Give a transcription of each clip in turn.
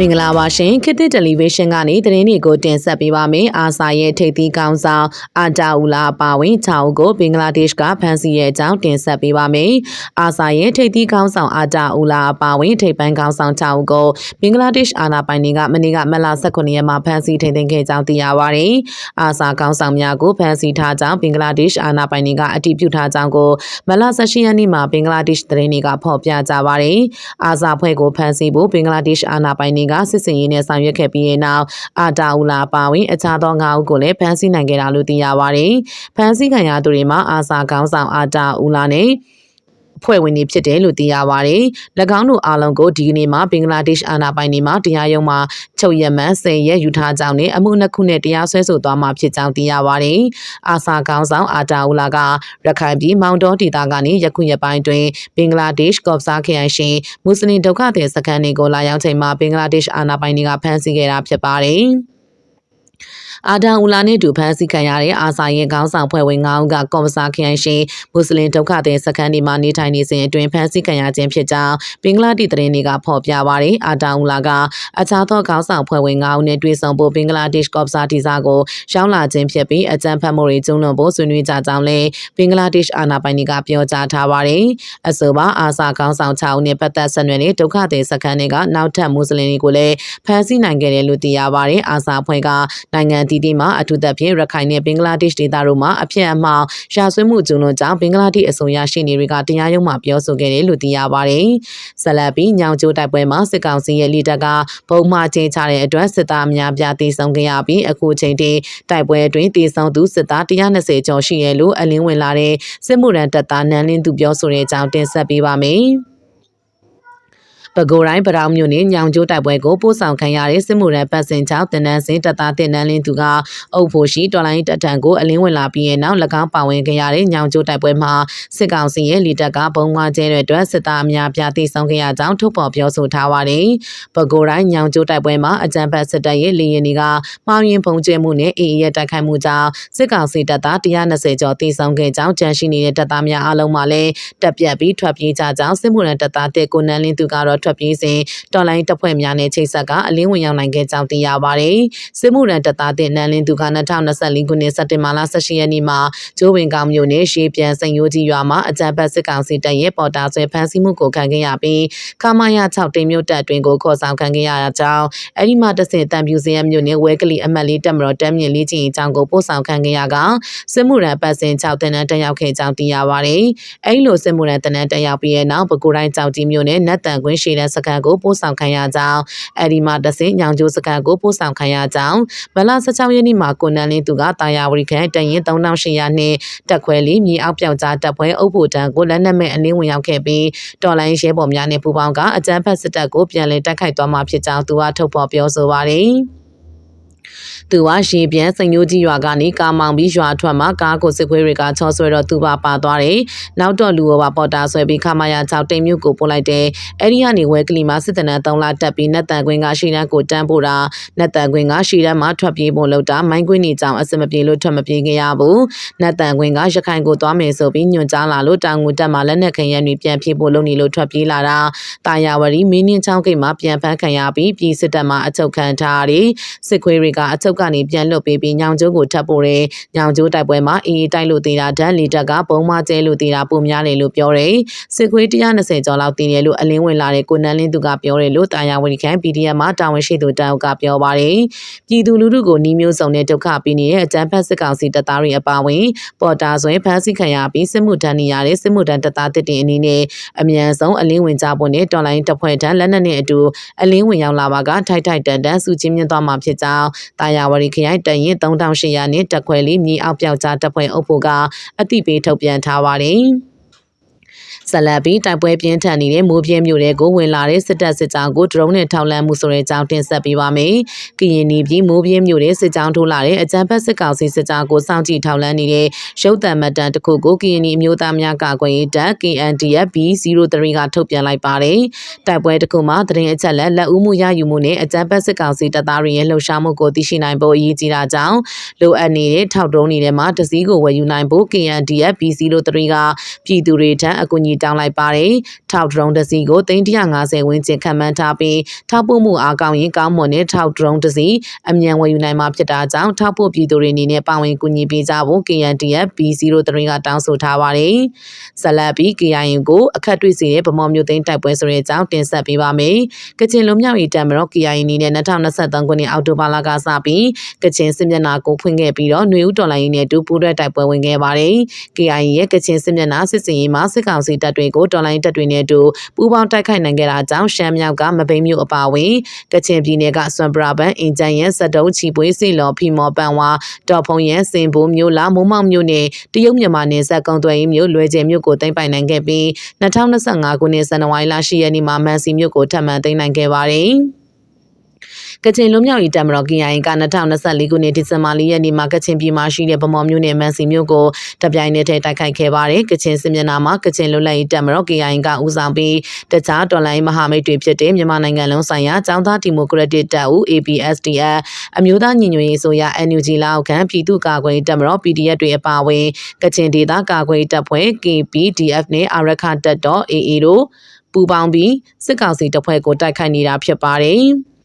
မင်္ဂလာပါရှင်ခေတ်သစ်တယ်လီဗေးရှင်းကနေသတင်းတွေကိုတင်ဆက်ပေးပါမယ်အာဆာရဲ့ထိပ်သီးကောင်းဆောင်အာတာဦးလာအပါဝင်6ဦးကိုဘင်္ဂလားဒေ့ရှ်ကဖမ်းဆီးရဲ့အကြောင်းတင်ဆက်ပေးပါမယ်အာဆာရဲ့ထိပ်သီးကောင်းဆောင်အာတာဦးလာအပါဝင်ထိပ်ပန်းကောင်းဆောင်6ဦးကိုဘင်္ဂလားဒေ့ရှ်အာဏာပိုင်တွေကမနေ့ကမလ18ရက်မှာဖမ်းဆီးထိန်သိမ်းခဲ့ကြောင်းသိရပါတယ်အာဆာကောင်းဆောင်များကိုဖမ်းဆီးထားကြောင်းဘင်္ဂလားဒေ့ရှ်အာဏာပိုင်တွေကအတည်ပြုထားကြောင်းကိုမလ18ရက်နေ့မှာဘင်္ဂလားဒေ့ရှ်သတင်းတွေကဖော်ပြကြပါတယ်အာဆာဖွဲ့ကိုဖမ်းဆီးဖို့ဘင်္ဂလားဒေ့ရှ်အာဏာပိုင်တွေကစစ်စင်ရေးနဲ့ဆောင်ရွက်ခဲ့ပြီးတဲ့နောက်အာတာဦးလာပါဝင်အခြားသော၅ဦးကိုလည်းဖမ်းဆီးနိုင်ခဲ့တာလို့သိရပါတယ်။ဖမ်းဆီးခံရသူတွေမှာအာဆာကောင်းဆောင်အာတာဦးလာနဲ့ ဖွဲ့ဝင်တွေဖြစ်တယ်လို့သိရပါတယ်။၎င်းတို့အားလုံးကိုဒီကနေ့မှာဘင်္ဂလားဒေ့ရှ်အာဏာပိုင်တွေမှတရားရုံးမှာချုပ်ရမှန်10ရက်ယူထားကြောင်းနဲ့အမှုနှစ်ခုနဲ့တရားစွဲဆိုသွားမှာဖြစ်ကြောင်းသိရပါတယ်။အာဆာကောင်းဆောင်အာတာဦးလာကရခိုင်ပြည်မောင်တော်ဒေသကနေယခုရက်ပိုင်းတွင်ဘင်္ဂလားဒေ့ရှ်ကော့ဆာခရိုင်ရှိမွတ်စလင်ဒုက္ခသည်စခန်းတွေကိုလာရောက်ချိန်မှာဘင်္ဂလားဒေ့ရှ်အာဏာပိုင်တွေကဖမ်းဆီးခဲ့တာဖြစ်ပါတယ်။ အာဒန်ဦးလာနဲ့တူဖမ်းဆီးခံရတဲ့အာဆာရဲ့ခေါင်းဆောင်ဖွဲ့ဝင်9ဦးကကော်မစာခရိုင်ရှိမွတ်စလင်ဒုက္ခသည်စခန်းဒီမှာနေထိုင်နေစဉ်အတွင်းဖမ်းဆီးခံရခြင်းဖြစ်ကြောင်းဘင်္ဂလားဒေ့ရှ်သတင်းတွေကဖော်ပြပါရယ်အာဒန်ဦးလာကအခြားသောခေါင်းဆောင်ဖွဲ့ဝင်9ဦးနဲ့တွေ့ဆုံဖို့ဘင်္ဂလားဒေ့ရှ်ကော့စာတီစာကိုရောက်လာခြင်းဖြစ်ပြီးအကြမ်းဖက်မှုတွေကျုံးလွန်ဖို့ဆွေးနွေးကြကြောင်းလည်းဘင်္ဂလားဒေ့ရှ်အာဏာပိုင်တွေကပြောကြားထားပါရယ်အဆိုပါအာဆာခေါင်းဆောင်6ဦးနဲ့ပတ်သက်ဆက်နွယ်တဲ့ဒုက္ခသည်စခန်းတွေကနောက်ထပ်မွတ်စလင်တွေကိုလည်းဖမ်းဆီးနိုင်ခဲ့တယ်လို့သိရပါရယ်အာဆာဖွဲ့ကနိုင်ငံတည်တည်မှာအထူးသဖြင့်ရခိုင်နဲ့ဘင်္ဂလားဒေ့ရှ်ဒေသတို့မှာအဖြစ်အမှောင်ရာဆွေးမှုကျုံလွန်ကြောင်းဘင်္ဂလားဒေ့ရှ်အစိုးရရှိနေတွေကတရားရုံးမှာပြောဆိုခဲ့တယ်လို့သိရပါတယ်။ဆက်လက်ပြီးညောင်ကျိုးတိုက်ပွဲမှာစစ်ကောင်စီရဲ့လီတပ်ကဘုံမှချင်းချတဲ့အတွက်စစ်သားအများပြားတည်ဆုံခဲ့ရပြီးအခုချိန်ထိတိုက်ပွဲအတွင်းတည်ဆုံသူစစ်သား120ကျော်ရှိရလို့အလင်းဝင်လာတဲ့စစ်မှုရန်တပ်သားနန်းလင်းသူပြောဆိုတဲ့အကြောင်းတင်ဆက်ပေးပါမယ်။ ပဲခူးတိုင်းပတောင်မြို့နယ်ညောင်ကျိုးတိုက်ပွဲကိုပို့ဆောင်ခံရတဲ့စစ်မှုရန်ပတ်စင်ချောင်းတင်နန်းစင်တပ်သားတင်နန်းလင်းသူကအုပ်ဖို့ရှိတော်လိုင်းတပ်ထံကိုအလင်းဝင်လာပြီးတဲ့နောက်၎င်းပါဝင်ခဲ့ရတဲ့ညောင်ကျိုးတိုက်ပွဲမှာစစ်ကောင်စီရဲ့လီတပ်ကဘုံမကျဲတဲ့အတွက်စစ်သားအများပြားတိဆောင်ခဲ့ရကြောင်းထုတ်ဖော်ပြောဆိုထားပါတယ်။ပဲခူးတိုင်းညောင်ကျိုးတိုက်ပွဲမှာအကြမ်းဖက်စစ်တပ်ရဲ့လေရင်တွေကမှောင်ရင်ပုံကျဲမှုနဲ့အေအေရဲ့တိုက်ခိုက်မှုကြောင့်စစ်ကောင်စီတပ်သား120ကျော်တိဆောင်ခဲ့ကြောင်းကြန့်ရှိနေတဲ့တပ်သားများအလုံးမှာလည်းတပ်ပြတ်ပြီးထွက်ပြေးကြကြောင်းစစ်မှုရန်တပ်သားတဲ့ကိုနန်းလင်းသူကတော့ထွက်ပြေးစဉ်တော်လိုင်းတပ်ဖွဲ့များနဲ့ချိတ်ဆက်ကအလင်းဝင်ရောက်နိုင်ခဲ့ကြောင်းသိရပါတယ်။စစ်မှုရန်တပ်သားတဲ့နန်းလင်းသူက2024ခုနှစ်စက်တင်ဘာလ18ရက်နေ့မှာကျိုးဝင်ကောင်မြို့နယ်ရှေးပြန်စိန်ရိုးကြီးရွာမှာအကြမ်းဖက်စစ်ကောင်စီတပ်ရဲ့ပေါ်တာဆွဲဖမ်းဆီးမှုကိုခံခဲ့ရပြီးခမာယ6တိမ်မြို့တပ်အတွင်းကိုခေါ်ဆောင်ခံခဲ့ရတာကြောင့်အဲ့ဒီမှာတဆင်တံပြူစရမြို့နယ်ဝဲကလီအမတ်လေးတက်မတော်တမ်းမြင့်လေးချင်းအကြောင်းကိုပို့ဆောင်ခံခဲ့ရကစစ်မှုရန်ပတ်စင်6တင်နန်းတက်ရောက်ခဲ့ကြောင်းသိရပါတယ်။အဲ့လိုစစ်မှုရန်တင်နန်းတက်ရောက်ပြီးတဲ့နောက်ပဲခူးတိုင်းကြောက်ကြီးမြို့နယ်နတ်တန်ကွင်းရှေ့တန်းစခန်းကိုပို့ဆောင်ခံရကြောင်းအဲဒီမှာတဆင်ညောင်ကျိုးစခန်းကိုပို့ဆောင်ခံရကြောင်းမလ16ရက်နေ့မှာကိုနန်းလင်းသူကတာယာဝရီခန့်တရင်3800နဲ့တက်ခွဲလီမြေအောက်ပြောက်ကြားတပ်ဖွဲ့အုပ်ဖို့တန်းကိုလက်နက်မဲ့အလင်းဝင်ရောက်ခဲ့ပြီးတော်လိုင်းရဲဘော်များနဲ့ပူးပေါင်းကအကြမ်းဖက်စစ်တပ်ကိုပြန်လည်တိုက်ခိုက်သွားမှာဖြစ်ကြောင်းသူကထုတ်ဖော်ပြောဆိုပါတယ်။ သူကရေပြန်စိန်ညိုးကြီးရွာကနေကာမောင်ပြီးရွာထွက်မှာကားကိုစစ်ခွေးတွေကချောဆွဲတော့သူပါပါသွားတယ်။နောက်တော့လူရောပါပေါ်တာဆွဲပြီးခမာယာ6တိမ်မြို့ကိုပို့လိုက်တယ်။အဲဒီကနေဝဲကလီမှာစစ်တနံ3လတက်ပြီးနတ်တန်ကွင်းကရှီတန်းကိုတန်းပို့တာနတ်တန်ကွင်းကရှီတန်းမှာထွက်ပြေးဖို့လုပ်တာမိုင်းကွင်းနေကြောင်အစမပြေလို့ထွက်မပြေးခဲ့ရဘူး။နတ်တန်ကွင်းကရခိုင်ကိုသွားမယ်ဆိုပြီးညွှန်ကြားလာလို့တောင်ငူတက်မှာလက်နက်ခရမ်းတွေပြန်ပြေးဖို့လုပ်နေလို့ထွက်ပြေးလာတာတာယာဝရီမင်းင်းချောင်းကိတ်မှာပြန်ဖမ်းခံရပြီးပြည်စစ်တပ်မှာအချုပ်ခံထားရတယ်။စစ်ခွေးတွေကအချုပ်ကနေပြန်လွတ်ပေးပြီးညောင်ကျိုးကိုထပ်ပို့တယ်။ညောင်ကျိုးတိုက်ပွဲမှာအေးတိုက်လို့သေးတာဓာတ်လီတက်ကဘုံမကျဲလို့သေးတာပုံများတယ်လို့ပြောတယ်။စစ်ခွေး120ကျော်လောက်တင်တယ်လို့အလင်းဝင်လာတဲ့ကိုနန်းလင်းသူကပြောတယ်လို့တာယာဝတီခန့် PDF မှာတာဝန်ရှိသူတအုပ်ကပြောပါတယ်။ပြည်သူလူထုကိုနှီးမျိုးစုံနဲ့ဒုက္ခပေးနေတဲ့အကြမ်းဖက်စစ်ကောင်စီတပ်သားတွေအပါအဝင်ပေါ်တာဆွဲဖမ်းဆီးခံရပြီးစစ်မှုထမ်းနေရတဲ့စစ်မှုထမ်းတပ်သားတစ်တင်အနေနဲ့အမြန်ဆုံးအလင်းဝင်ကြဖို့နဲ့တော်လိုင်းတပ်ဖွဲ့ထမ်းလက်နက်နဲ့အတူအလင်းဝင်ရောက်လာပါကထိုက်ထိုက်တန်တန်စုချင်းမြင့်သွားမှာဖြစ်ကြောင်းတာယာဝတီခရိုင်တရင်3800နဲ့တက်ခွဲလေးမြေအောက်ပြောက်ကြားတပ်ဖွဲ့အုပ်ဖို့ကအသိပေးထုတ်ပြန်ထားပါတယ်။ ဆက်လက်ပြီးတိုက်ပွဲပြင်းထန်နေတဲ့မိုးပြဲမြို့တွေကိုဝင်လာတဲ့စစ်တပ်စစ်ကြောင်းကိုဒရုန်းနဲ့ထောက်လှမ်းမှုဆိုတဲ့အကြောင်းတင်ဆက်ပေးပါမယ်။ကရင်နီပြည်မိုးပြဲမြို့တဲ့စစ်ကြောင်းထိုးလာတဲ့အကြံဖက်စစ်ကောင်စီစစ်ကြောင်းကိုစောင့်ကြည့်ထောက်လှမ်းနေတဲ့ရုပ်သံမှတ်တမ်းတစ်ခုကိုကရင်နီအမျိုးသားများကာကွယ်ရေးတပ် KNDF B03 ကထုတ်ပြန်လိုက်ပါတယ်။တိုက်ပွဲတစ်ခုမှာသတင်းအချက်လက်လက်ဦးမှုရယူမှုနဲ့အကြံဖက်စစ်ကောင်စီတပ်သားတွေရဲ့လှုပ်ရှားမှုကိုသိရှိနိုင်ဖို့အရေးကြီးတာကြောင့်လိုအပ်နေတဲ့ထောက်ဒရုန်းတွေထဲမှာတစည်းကိုဝယ်ယူနိုင်ဖို့ KNDF B03 ကပြည်သူတွေထံအကူအညီတောင်းလိုက်ပါတယ်။ထောက်ဒရုန်းတစ်စီးကို350ဝန်းကျင်ခန့်မှန်းထားပြီးထောက်ပို့မှုအားကောင်းရင်ကောင်းမွန်တဲ့ထောက်ဒရုန်းတစ်စီးအမြန်ဝယ်ယူနိုင်မှာဖြစ်တာကြောင့်ထောက်ပို့ပြည်သူတွေအနေနဲ့ပါဝင်ကူညီပေးကြဖို့ KNDF B03 ကတောင်းဆိုထားပါတယ်။ဇလတ်ပြီး KIN ကိုအခက်တွေ့စေတဲ့ဗမော်မျိုးသိန်းတိုက်ပွဲဆိုတဲ့အကြောင်းတင်ဆက်ပေးပါမယ်။ကချင်လူမျိုးရေးတံမတော် KIN အနေနဲ့2023ခုနှစ်အောက်တိုဘာလကစပြီးကချင်စစ်မျက်နှာကိုဖွင့်ခဲ့ပြီးတော့ຫນွေဦးတော်လိုင်းနဲ့တူပူးတဲ့တိုက်ပွဲဝင်ခဲ့ပါတယ်။ KIN ရဲ့ကချင်စစ်မျက်နှာစစ်စင်ရေးမှာစစ်ကောင်စီတပ်တွေကိုတော်လိုင်းတပ်တွေနဲ့အတူပူးပေါင်းတိုက်ခိုက်နိုင်ခဲ့တာကြောင့်ရှမ်းမြောက်ကမပိန်မြို့အပါအဝင်ကချင်ပြည်နယ်ကဆွမ်ပရာဘန်အင်ဂျန်ရဲ့စက်တုံးချီပွေးစီလော်ဖီမော်ပန်ဝါတော်ဖုံရဲ့စင်ဘိုးမြို့လာမုံမောက်မြို့နယ်တရုတ်မြန်မာနယ်စပ်ကုံသွယ်ရေးမြို့လွယ်ကျယ်မြို့ကိုသိမ်းပိုင်နိုင်ခဲ့ပြီး2025ခုနှစ်ဇန်နဝါရီလ10ရက်နေ့မှာမန်စီမြို့ကိုထပ်မံသိမ်းနိုင်ခဲ့ပါတယ်။ ကချင်လူမျိုးရေးတမတော် KIA က2024ခုနှစ်ဒီဇင်ဘာလရက်နေ့မှာကချင်ပြည်မှာရှိတဲ့ဗမော်မြို့နယ်မန်စီမြို့ကိုတပြိုင်နက်တည်းတိုက်ခိုက်ခဲ့ပါတယ်။ကချင်စစ်မျက်နှာမှာကချင်လူလက်ရေးတမတော် KIA ကဦးဆောင်ပြီးတခြားတော်လိုင်းမဟာမိတ်တွေဖြစ်တဲ့မြန်မာနိုင်ငံလုံးဆိုင်ရာចောင်းသားဒီမိုကရက်တစ်တပ်ဦး APSDF အမျိုးသားညီညွတ်ရေးဆိုရာ NUG လောက်ခံပြည်သူ့ကာကွယ်တပ်မတော် PDF တွေအပါအဝင်ကချင်ဒေသကာကွယ်တပ်ဖွဲ့ KPDF နဲ့အာရခတပ်တော် AA တို့ပူးပေါင်းပြီးစစ်ကောင်စီတပ်ဖွဲ့ကိုတိုက်ခိုက်နေတာဖြစ်ပါတယ်။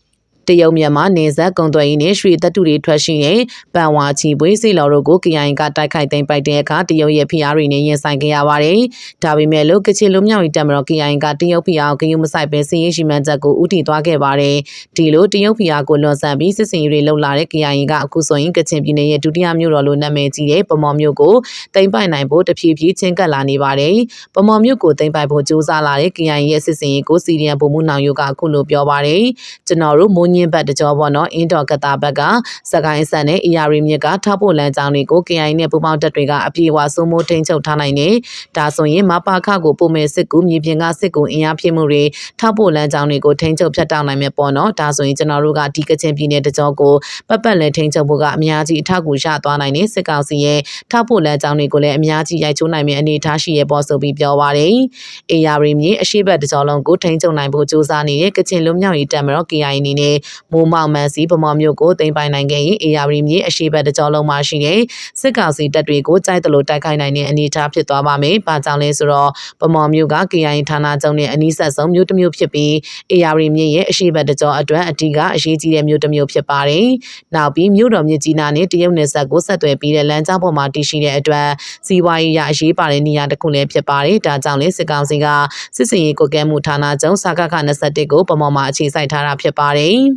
တရုတ်မြန်မာနေဆက်ကုံသွယ်ရေးနဲ့ရွှေတပ်တူတွေထွက်ရှိတဲ့ပန်ဝါချီပွေးစီလော်တို့ကို KIA ကတိုက်ခိုက်သိမ်းပိုက်တဲ့အခါတရုတ်ရဲ့ဖိအားတွေနဲ့ရင်ဆိုင်ခဲ့ရပါတယ်။ဒါပေမဲ့လို့ကချင်လူမျိုးရေးတပ်မတော် KIA ကတရုတ်ဖိအားကိုဂရုမစိုက်ပဲစီးရေးရှိမှန်းချက်ကိုဥတီသွားခဲ့ပါတယ်။ဒီလိုတရုတ်ဖိအားကိုလွန်ဆန်ပြီးစစ်စင်ရေးတွေလှုပ်လာတဲ့ KIA ကအခုဆိုရင်ကချင်ပြည်နယ်ရဲ့ဒုတိယမြို့တော်လို့နာမည်ကြီးတဲ့ပမော်မြို့ကိုသိမ်းပိုက်နိုင်ဖို့တဖြည်းဖြည်းချင်းကပ်လာနေပါတယ်။ပမော်မြို့ကိုသိမ်းပိုက်ဖို့ကြိုးစားလာတဲ့ KIA ရဲ့စစ်စင်ရေးကိုစီရီယံပုံမှုနောင်ယုကအခုလိုပြောပါတယ်။ကျွန်တော်တို့မိုးညင်းဘတ်တကြောပေါ့နော်အင်းတော်ကတာဘက်ကစကိုင်းဆန်နဲ့အီယာရီမြစ်ကထောက်ဖို့လမ်းကြောင်းတွေကို KI နဲ့ပူးပေါင်းတပ်တွေကအပြေအဝစိုးမိုးထိန်းချုပ်ထားနိုင်တယ်။ဒါဆိုရင်မပါခကိုပုံမဲ့စစ်ကူမြေပြင်ကစစ်ကူအင်အားဖြည့်မှုတွေထောက်ဖို့လမ်းကြောင်းတွေကိုထိန်းချုပ်ဖျက်တောက်နိုင်မယ်ပေါ့နော်။ဒါဆိုရင်ကျွန်တော်တို့ကဒီကချင်ပြည်နယ်တကြောကိုပတ်ပတ်လဲထိန်းချုပ်ဖို့ကအများကြီးအထောက်အကူရသွားနိုင်တဲ့စစ်ကောင်စီရဲ့ထောက်ဖို့လမ်းကြောင်းတွေကိုလည်းအများကြီးရိုက်ချိုးနိုင်မယ့်အနေအထားရှိရပေါ်ဆိုပြီးပြောပါရယ်။အေယာရီမြေအရှိတ်ဘက်တကြောလုံးကိုထိန်းချုပ်နိုင်ဖို့ကြိုးစားနေတဲ့ကချင်လူမျိုးရေးတပ်မတော် KI အနေနဲ့မိုးမောက်မန်စီဗမော်မြို့ကိုသိမ်းပိုင်နိုင်ခဲ့ရင်အေယာရီမြေအရှိဘက်တကြောလုံးမှာရှိတဲ့စစ်ကောင်စီတပ်တွေကိုကြိုက်တလို့တိုက်ခိုက်နိုင်တဲ့အနေအထားဖြစ်သွားပါမယ်။ဘာကြောင့်လဲဆိုတော့ဗမော်မြို့က KI ဌာနချုပ်နဲ့အနီးဆက်ဆုံးမြို့တစ်မြို့ဖြစ်ပြီးအေယာရီမြေရဲ့အရှိဘက်တကြောအတွက်အတီးကအရေးကြီးတဲ့မြို့တစ်မြို့ဖြစ်ပါတယ်။နောက်ပြီးမြို့တော်မြစ်ကြီးနားနဲ့တရုတ်နယ်စပ်ကိုဆက်သွယ်ပြီးတဲ့လမ်းကြောင်းပေါ်မှာတည်ရှိတဲ့အတွက်စီးပွားရေးရအရေးပါတဲ့နေရာတစ်ခုလည်းဖြစ်ပါတယ်။ဒါကြောင့်လေစစ်ကောင်စီကစစ်စင်ရေးကိုကဲမှုဌာနချုပ်စကခ21ကိုပမော်မှာအခြေစိုက်ထားတာဖြစ်ပါတယ်။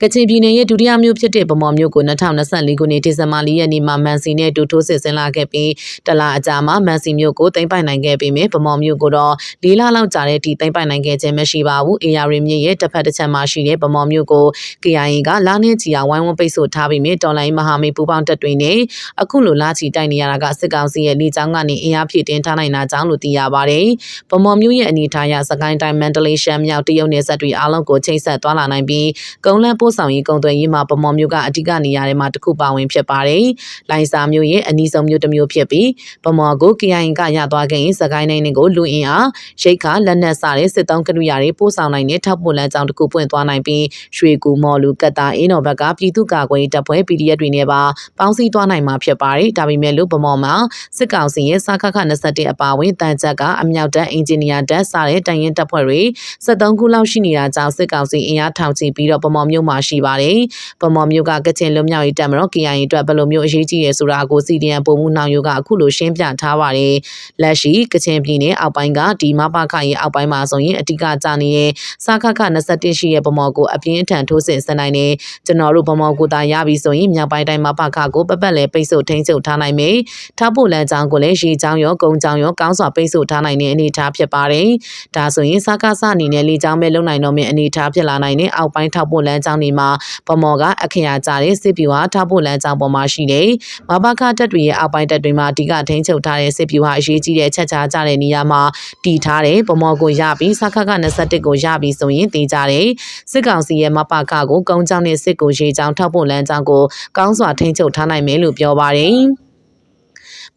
ကချင်ပြည်နယ်ရဲ့ဒုတိယမြို့ဖြစ်တဲ့ဗမော်မြို့ကို2024ခုနှစ်ဒီဇင်ဘာလရက်နေ့မှာမန်စီနဲ့တူထိုးစစ်ဆင်လာခဲ့ပြီးတလအကြာမှာမန်စီမြို့ကိုသိမ်းပိုက်နိုင်ခဲ့ပြီးမြဗမော်မြို့ကိုတော့လေးလလောက်ကြာတဲ့အထိသိမ်းပိုက်နိုင်ခဲ့ခြင်းမရှိပါဘူး။ AR မြစ်ရဲ့တစ်ဖက်တစ်ချက်မှာရှိတဲ့ဗမော်မြို့ကို KIA ကလာနေချီအောင်ဝိုင်းဝန်းပိတ်ဆို့ထားပြီးမြတော်လိုင်းမဟာမိတ်ပူးပေါင်းတပ်တွေနဲ့အခုလိုလာချီတိုက်နေရတာကစစ်ကောင်စီရဲ့လေကြောင်းကနေအင်အားဖြည့်တင်းထားနိုင်တာကြောင့်လို့သိရပါတယ်။ဗမော်မြို့ရဲ့အနေထားရစကိုင်းတိုင်းမန္တလေးရှမ်းမြောက်တရုတ်နယ်စပ်တွေအားလုံးကိုချိတ်ဆက်သွားလာနိုင်ပြီးကုန်းလန်းပို့ဆောင်ရေးကုန်သွယ်ရေးမှာပမော်မျိုးကအဓိကနေရာတွေမှာတစ်ခုပါဝင်ဖြစ်ပါတယ်။လိုင်စာမျိုးရဲ့အနီးဆုံးမျိုးတစ်မျိုးဖြစ်ပြီးပမော်ကို KIA ကရသွားခဲ့ရင်စကိုင်းနိုင်ကိုလူအင်အားရိတ်ခါလက်နက်စတဲ့စစ်တုံးကရိယာတွေပို့ဆောင်နိုင်တဲ့ထောက်ပို့လမ်းကြောင်းတစ်ခုပွင့်သွားနိုင်ပြီးရွှေကူမော်လူကတ်တာအင်းတော်ဘက်ကပြည်သူ့ကာကွယ်ရေးတပ်ဖွဲ့ PDF တွေနဲ့ပါပေါင်းစည်းသွားနိုင်မှာဖြစ်ပါတယ်။ဒါပေမဲ့လို့ပမော်မှာစစ်ကောင်စီရဲ့စခခ21အပါအဝင်တန်ချက်ကအမြောက်တပ်အင်ဂျင်နီယာတပ်စတဲ့တိုင်ရင်တပ်ဖွဲ့တွေ73ခုလောက်ရှိနေတာကြောင့်စစ်ကောင်စီအင်အားထောင်ချပြီးတော့ပမော်မြို့မှာရှိပါတယ်။ပမော်မြို့ကကချင်လွတ်မြောက်ရေးတပ်မတော် KIA အတွက်ဘယ်လိုမျိုးအရေးကြီးရဲဆိုတာကိုစီဒီအန်ပုံမှုနှောင်ယိုကအခုလိုရှင်းပြထားပါတယ်။လက်ရှိကချင်ပြည်နယ်အောက်ပိုင်းကဒီမပခရဲ့အောက်ပိုင်းမှာဆိုရင်အတိကကြနေတဲ့စခခ21ရှိရဲ့ပမော်ကိုအပြင်းအထန်ထိုးစစ်ဆင်နိုင်နေကျွန်တော်တို့ပမော်ကိုသာရပြီဆိုရင်မြောက်ပိုင်းတိုင်းမပခကိုပပတ်လဲပိတ်ဆို့ထိန်းချုပ်ထားနိုင်မယ်။ထားဖို့လမ်းကြောင်းကိုလည်းရေချောင်းရောကုန်းချောင်းရောကောင်းစွာပိတ်ဆို့ထားနိုင်တဲ့အနေအထားဖြစ်ပါတယ်။ဒါဆိုရင်စခဆအနေနဲ့လေချောင်းပဲလုံနိုင်တော့မယ့်အနေအထားဖြစ်လာနိုင်တဲ့အောက်ပိုင်းထောက်ဖို့လမ်းကြောင်းတွေမှာပမော်ကအခရာကြတဲ့စစ်ဗျူဟာထားဖို့လမ်းကြောင်းပေါ်မှာရှိတဲ့မဘာခတပ်တွေရဲ့အောက်ပိုင်းတပ်တွေမှာအဓိကထိန်းချုပ်ထားတဲ့စစ်ဗျူဟာအရေးကြီးတဲ့ချက်ချာကြတဲ့နေရာမှာတည်ထားတဲ့ဗမော်ကိုရပြီးစခခ21ကိုရပြီးဆိုရင်တည်ကြတဲ့စစ်ကောင်စီရဲ့မဘာခကိုကုန်းချောင်းနဲ့စစ်ကိုရေချောင်းထောက်ဖို့လမ်းကြောင်းကိုကောင်းစွာထိန်းချုပ်ထားနိုင်မယ်လို့ပြောပါတယ်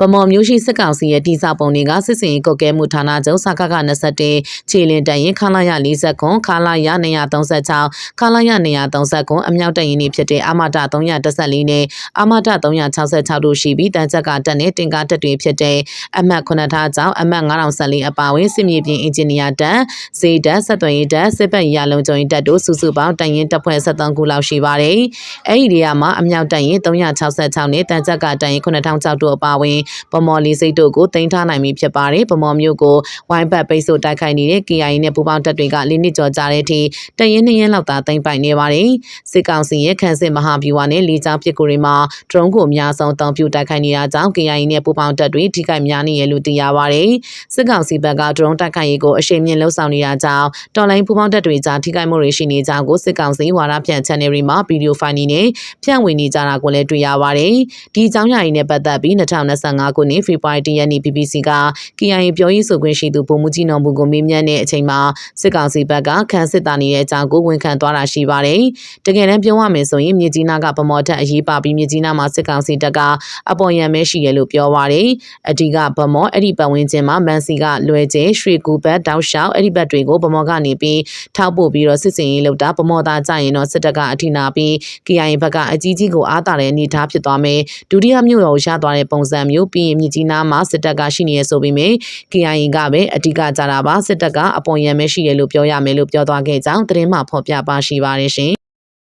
ဗမော်မျိုးရှိစစ်ကောင်စီရဲ့တိစပုံတွေကစစ်စင်ရေးကုတ်ကဲမှုဌာနချုပ်စကက21ခြေလင်တရင်ခလာရ40ခွန်ခလာရ236ခလာရ230ခွန်အမြောက်တရင်တွေဖြစ်တဲ့အမတ314နဲ့အမတ366တို့ရှိပြီးတန်ချက်ကတက်နဲ့တင်ကားတက်တွေဖြစ်တဲ့အမှတ်9ထားကြောင်းအမှတ်9014အပါအဝင်စစ်မြေပြင်အင်ဂျင်နီယာတက်ဇေတက်ဆက်သွယ်ရေးတက်စစ်ဘက်ရလုံကြုံရေးတက်တို့စုစုပေါင်းတရင်တပ်ဖွဲ့73ခုလောက်ရှိပါတယ်။အဲဒီနေရာမှာအမြောက်တရင်366နဲ့တန်ချက်ကတရင်9006တို့အပါအဝင်ဗမော်လီစိတ်တို့ကိုတင်ထားနိုင်ပြီဖြစ်ပါတယ်။ဗမော်မျိုးကိုဝိုင်းပတ်ပိတ်ဆို့တိုက်ခိုက်နေတဲ့ KIA နဲ့ပူးပေါင်းတပ်တွေကလေးနှစ်ကျော်ကြာတဲ့အထိတရင်နှစ်ရင်လောက်သာတင်ပိုင်နေပါတယ်။စစ်ကောင်စီရဲ့ခန်းစစ်မဟာဗျူဟာနဲ့လေကြောင်းပစ်ကူတွေမှာဒရုန်းကိုအများဆုံးအသုံးပြုတိုက်ခိုက်နေတာကြောင့် KIA နဲ့ပူးပေါင်းတပ်တွေထိခိုက်များနေရလို့သိရပါတယ်။စစ်ကောင်စီဘက်ကဒရုန်းတိုက်ခိုက်ရေးကိုအရှိန်မြင့်လှုံ့ဆော်နေတာကြောင့်တော်လိုင်းပူးပေါင်းတပ်တွေကြားထိခိုက်မှုတွေရှိနေကြောင်းကိုစစ်ကောင်စီဝါဒဖြန့် channel တွေမှာဗီဒီယိုဖိုင်တွေနဲ့ဖြန့်ဝေနေကြတာကိုလည်းတွေ့ရပါတယ်။ဒီအကြောင်းအရာတွေနဲ့ပတ်သက်ပြီး2025ခုနှစ်ဖေဖော်ဝါရီလရက်နေ့ BBC က KIA ပြောရေးဆိုခွင့်ရှိသူပုံမှုကြီးနော်ဘူးကိုမေးမြန်းတဲ့အချိန်မှာစစ်ကောင်စီဘက်ကခန်းစစ်တာနေတဲ့အကြောင်းကိုဝန်ခံသွားတာရှိပါတယ်။တကယ်တမ်းပြောရမယ်ဆိုရင်မြေကြီးနားကဗမော်တက်အရေးပါပြီးမြေကြီးနားမှာစစ်ကောင်စီတပ်ကအပေါ်ရံမဲရှိရလို့ပြောပါတယ်။အဓိကဗမော်အဲ့ဒီပတ်ဝန်းကျင်မှာမန်စီကလွယ်ကျဲရွှေကူဘတ်တောက်လျှောက်အဲ့ဒီဘတ်တွေကိုဗမော်ကနေပြီးထောက်ပို့ပြီးတော့စစ်စင်ရေးလုပ်တာဗမော်သားကြရင်တော့စစ်တပ်ကအထိနာပြီး KIA ဘက်ကအကြီးကြီးကိုအားတာတဲ့အနေအထားဖြစ်သွားမယ်။ဒုတိယမြို့တော်ရသွားတဲ့ပုံစံမျိုးပြီးရင်မြကြီးနားမှာစစ်တပ်ကရှိနေရဆိုပြီးမြ KIA ကပဲအဓိကကြတာပါစစ်တပ်ကအပေါ်ရံမဲရှိရလို့ပြောရမယ်လို့ပြောသွားခဲ့ကြောင်းသတင်းမှဖော်ပြပါရှိပါတယ်ရှင်